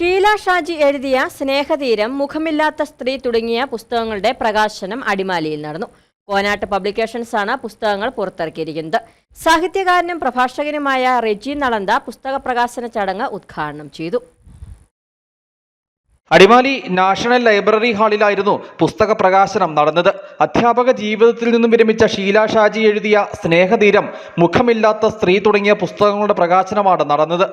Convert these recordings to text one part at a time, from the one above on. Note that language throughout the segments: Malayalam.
ഷീല ഷാജി എഴുതിയ സ്നേഹതീരം മുഖമില്ലാത്ത സ്ത്രീ തുടങ്ങിയ പുസ്തകങ്ങളുടെ പ്രകാശനം അടിമാലിയിൽ നടന്നു. കോനാട്ട് പബ്ലിക്കേഷൻസ് ആണ് പുസ്തകങ്ങൾ പുറത്തിറക്കിയിരിക്കുന്നത്. സാഹിത്യകാരനും പ്രഭാഷകനുമായ റെജി നളന്ത പുസ്തക പ്രകാശന ചടങ്ങ് ഉദ്ഘാടനം ചെയ്തു. അടിമാലി നാഷണൽ ലൈബ്രറി ഹാളിലായിരുന്നു പുസ്തക പ്രകാശനം നടന്നത്. അധ്യാപക ജീവിതത്തിൽ നിന്നും വിരമിച്ച ഷീല ഷാജി എഴുതിയ സ്നേഹതീരം മുഖമില്ലാത്ത സ്ത്രീ തുടങ്ങിയ പുസ്തകങ്ങളുടെ പ്രകാശനമാണ് നടന്നത്.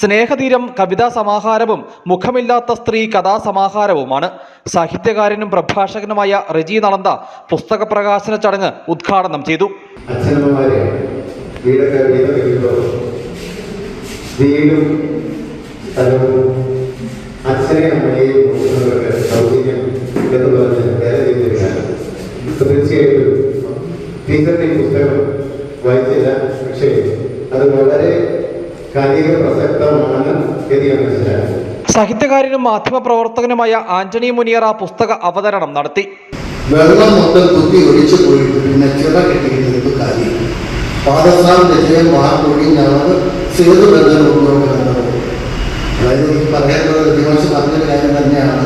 സ്നേഹതീരം കവിതാ സമാഹാരവും മുഖമില്ലാത്ത സ്ത്രീ കഥാസമാഹാരവുമാണ് സാഹിത്യകാരനും പ്രഭാഷകനുമായ റജി നളന്ത പുസ്തക പ്രകാശന ചടങ്ങ് ഉദ്ഘാടനം ചെയ്തു. വീട് അച്ഛനെ അമ്മയെയും സൗകര്യം എന്ന് പറഞ്ഞ് വേറെ ചെയ്തിരിക്കുകയാണ് തീർച്ചയായിട്ടും ടീച്ചറിന്റെ പുസ്തകം വായിച്ചില്ല പക്ഷേ അത് വളരെ കാലിക പ്രസക്തമാണ് എന്ന് ഞാൻ സാഹിത്യകാരനും മാധ്യമപ്രവർത്തകനുമായ ആന്റണി മുനിയറ പുസ്തക അവതരണം നടത്തി. വെള്ളം മൊത്തം കുത്തി ഒഴിച്ചു പോയിട്ട് പിന്നെ ചിറ കെട്ടിയിരുന്നത് കാര്യം. പാദസാം രചയം വാക്കൊഴിഞ്ഞാണ് പറയുന്നത് പറഞ്ഞ കാര്യം തന്നെയാണ്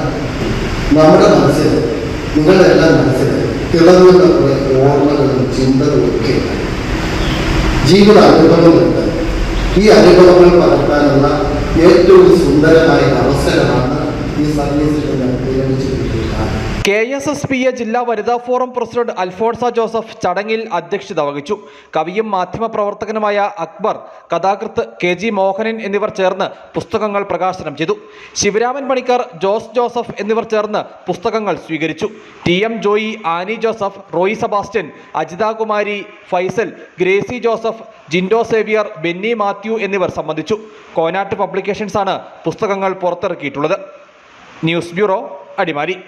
നമ്മുടെ മനസ്സിൽ നിങ്ങളുടെ എല്ലാം മനസ്സിൽ തിളങ്ങുന്ന കുറെ ഓർമ്മകളും ചിന്തകളും ഒക്കെ ജീവിത അനുഭവങ്ങളുണ്ട്. ഈ അനുഭവങ്ങൾ പകർത്താനുള്ള ഏറ്റവും സുന്ദരമായ അവസരമാണ് ഈ സർവീസിൽ നിന്ന് K S S P A ജില്ലാ വനിതാ ഫോറം പ്രസിഡന്റ് അൽഫോൺസ ജോസഫ് ചടങ്ങിൽ അധ്യക്ഷത വഹിച്ചു. കവിയും മാധ്യമപ്രവർത്തകനുമായ അക്ബർ കഥാകൃത്ത് കെ ജി മോഹനൻ എന്നിവർ ചേർന്ന് പുസ്തകങ്ങൾ പ്രകാശനം ചെയ്തു. ശിവരാമൻ പണിക്കർ ജോസ് ജോസഫ് എന്നിവർ ചേർന്ന് പുസ്തകങ്ങൾ സ്വീകരിച്ചു. ടി എം ജോയി ആനി ജോസഫ് റോയി സെബാസ്റ്റ്യൻ അജിത കുമാരി ഫൈസൽ ഗ്രേസി ജോസഫ് ജിൻഡോ സേവിയർ ബെന്നി മാത്യു എന്നിവർ സംബന്ധിച്ചു. കോനാട്ട് പബ്ലിക്കേഷൻസാണ് പുസ്തകങ്ങൾ പുറത്തിറക്കിയിട്ടുള്ളത്. News bureau Adimali.